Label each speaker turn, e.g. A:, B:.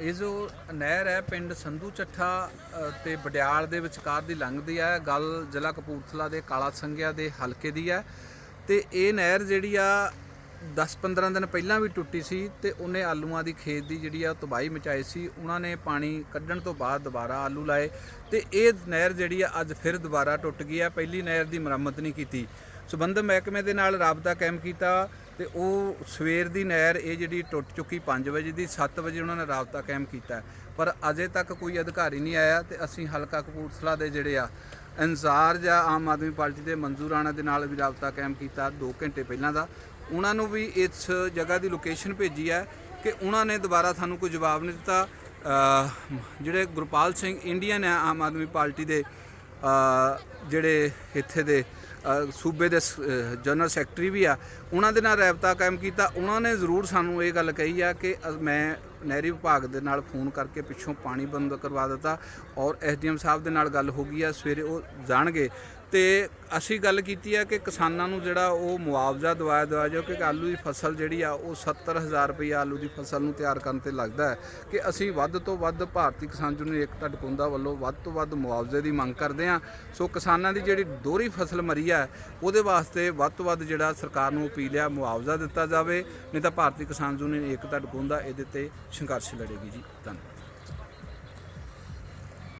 A: ਇਹ ਜੋ ਨਹਿਰ ਹੈ ਪਿੰਡ ਸੰਧੂ ਚੱਠਾ ਅ, ਤੇ ਬਡਿਆਲ ਦੇ ਵਿਚਕਾਰ ਦੀ ਲੰਘਦੀ ਹੈ। ਗੱਲ ਜ਼ਿਲ੍ਹਾ ਕਪੂਰਥਲਾ ਦੇ ਕਾਲਾ ਸੰਘਿਆ ਦੇ ਹਲਕੇ ਦੀ ਹੈ। ਤੇ ਇਹ ਨਹਿਰ ਜਿਹੜੀ ਆ 10-15 ਦਿਨ ਪਹਿਲਾਂ ਵੀ ਟੁੱਟੀ ਸੀ ਤੇ ਉਹਨੇ ਆਲੂਆਂ ਦੀ ਖੇਤ ਦੀ ਜਿਹੜੀ ਆ ਤਬਾਹੀ ਮਚਾਈ ਸੀ। ਉਹਨਾਂ ਨੇ ਪਾਣੀ ਕੱਢਣ ਤੋਂ ਬਾਅਦ ਦੁਬਾਰਾ ਆਲੂ ਲਾਏ ਤੇ ਇਹ ਨਹਿਰ ਜਿਹੜੀ ਆ ਅੱਜ ਫਿਰ ਦੁਬਾਰਾ ਟੁੱਟ ਗਈ ਆ ਪਹਿਲੀ ਨਹਿਰ ਦੀ ਮੁਰੰਮਤ ਨਹੀਂ ਕੀਤੀ। ਸਬੰਧ ਮਹਿਕਮੇ ਦੇ ਨਾਲ ਰਾਬਤਾ ਕਾਇਮ ਕੀਤਾ। ਤੇ ਉਹ ਸਵੇਰ ਦੀ ਨਹਿਰ ਇਹ ਜਿਹੜੀ ਟੁੱਟ ਚੁੱਕੀ 5 ਵਜੇ ਦੀ 7 ਵਜੇ ਉਹਨਾਂ ਨੇ ਰਾਬਤਾ ਕਾਇਮ ਕੀਤਾ। ਪਰ ਅਜੇ ਤੱਕ ਕੋਈ ਅਧਿਕਾਰੀ ਨਹੀਂ ਆਇਆ ਤੇ ਅਸੀਂ ਹਲਕਾ ਕਪੂਰਥਲਾ ਦੇ ਜਿਹੜੇ ਆ ਇੰਜ਼ਾਰ ਜਾਂ ਆਮ ਆਦਮੀ ਪਾਰਟੀ ਦੇ ਮਨਜ਼ੂਰ ਰਾਣਾ ਦੇ ਨਾਲ ਵੀ ਰਾਬਤਾ ਕਾਇਮ ਕੀਤਾ 2 ਘੰਟੇ ਪਹਿਲਾਂ ਦਾ। ਉਹਨਾਂ ਨੂੰ ਵੀ ਇਸ ਜਗ੍ਹਾ ਦੀ ਲੋਕੇਸ਼ਨ ਭੇਜੀ ਹੈ ਕਿ ਉਹਨਾਂ ਨੇ ਦੁਬਾਰਾ ਸਾਨੂੰ ਕੋਈ ਜਵਾਬ ਨਹੀਂ ਦਿੱਤਾ। ਜਿਹੜੇ ਗੁਰਪਾਲ ਸਿੰਘ ਇੰਡੀਅਨ ਹੈ ਆਮ ਆਦਮੀ ਪਾਰਟੀ ਦੇ ਜਿਹੜੇ ਇੱਥੇ ਦੇ ਸੂਬੇ ਦੇ ਸ- ਜਨਰਲ ਸੈਕਟਰੀ ਵੀ ਆ, ਉਹਨਾਂ ਦੇ ਨਾਲ ਰਾਬਤਾ ਕਾਇਮ ਕੀਤਾ। ਉਹਨਾਂ ਨੇ ਜ਼ਰੂਰ ਸਾਨੂੰ ਇਹ ਗੱਲ ਕਹੀ ਆ ਕਿ ਮੈਂ ਨਹਿਰੀ ਵਿਭਾਗ ਦੇ ਨਾਲ ਫੋਨ ਕਰਕੇ ਪਿੱਛੋਂ ਪਾਣੀ ਬੰਦ ਕਰਵਾ ਦਿੱਤਾ ਔਰ ਐਸਡੀਐਮ ਸਾਹਿਬ ਦੇ ਨਾਲ ਗੱਲ ਹੋ ਗਈ ਆ, ਸਵੇਰੇ ਉਹ ਜਾਣਗੇ। ਤੇ ਅਸੀਂ ਗੱਲ ਕੀਤੀ ਆ ਕਿ ਕਿਸਾਨਾਂ ਨੂੰ ਜਿਹੜਾ ਉਹ ਮੁਆਵਜ਼ਾ ਦਵਾਇਆ ਦਵਾਇਆ ਜੋ ਕਿ ਆਲੂ ਦੀ ਫਸਲ ਜਿਹੜੀ ਆ, ਉਹ 70000 ਰੁਪਏ ਆਲੂ ਦੀ ਫਸਲ ਨੂੰ ਤਿਆਰ ਕਰਨ ਤੇ ਲੱਗਦਾ ਹੈ ਕਿ ਅਸੀਂ ਵੱਧ ਤੋਂ ਵੱਧ ਭਾਰਤੀ ਕਿਸਾਨ ਯੂਨੀਅਨ ਏਕਤਾ ਟਕੁੰਦਾ ਵੱਲੋਂ ਵੱਧ ਤੋਂ ਵੱਧ ਮੁਆਵਜ਼ੇ ਦੀ ਮੰਗ ਕਰਦੇ ਆ ਸੋ ਕਿਸਾਨਾਂ ਦੀ ਜਿਹੜੀ ਦੋਹਰੀ ਫਸਲ ਮਰੀ ਆ, ਉਹਦੇ ਵਾਸਤੇ ਵੱਧ ਤੋਂ ਵੱਧ ਜਿਹੜਾ ਸਰਕਾਰ ਨੂੰ ਅਪੀਲ ਆ, ਮੁਆਵਜ਼ਾ ਦਿੱਤਾ ਜਾਵੇ, ਨਹੀਂ ਤਾਂ ਭਾਰਤੀ ਕਿਸਾਨ ਯੂਨੀਅਨ ਏਕਤਾ ਟਕੁੰਦਾ ਇਹਦੇ ਤੇ ਸੰਘਰਸ਼ ਲੜੇਗੀ ਜੀ। ਧੰਨਵਾਦ।